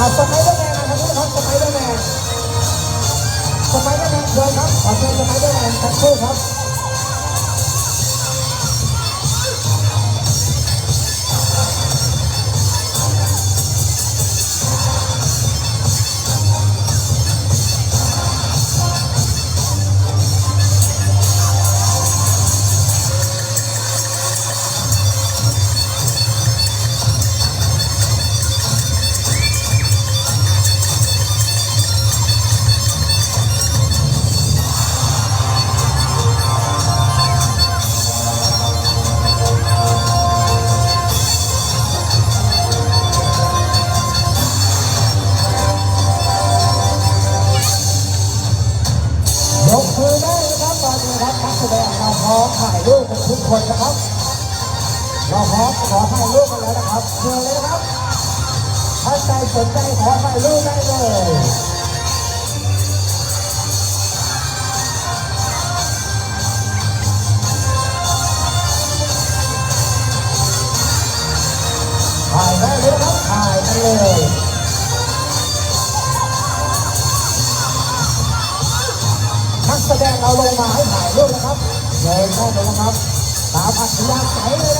อะสไปเดอร์แมนนะครับทุกท่านสไปเดอร์แมนสไปเดอร์แมนเชิญครับขอเชิญสไปเดอร์แมนสักครู่ครับ นะครับนักแสดงเราพร้อมถ่ายรูปกันทุกคนนะครับ เราพร้อมขอถ่ายรูปกันแล้วนะครับเชิญเลยนะครับถ้าใจสนใจขอถ่ายรูปได้เลยถ่ายได้เลยครับถ่ายกันเลย นักแสดงเราลงมาให้ถ่ายรูปนะครับเลยเข้าไปนะครับ ตามอัธยาศัยเลยนะ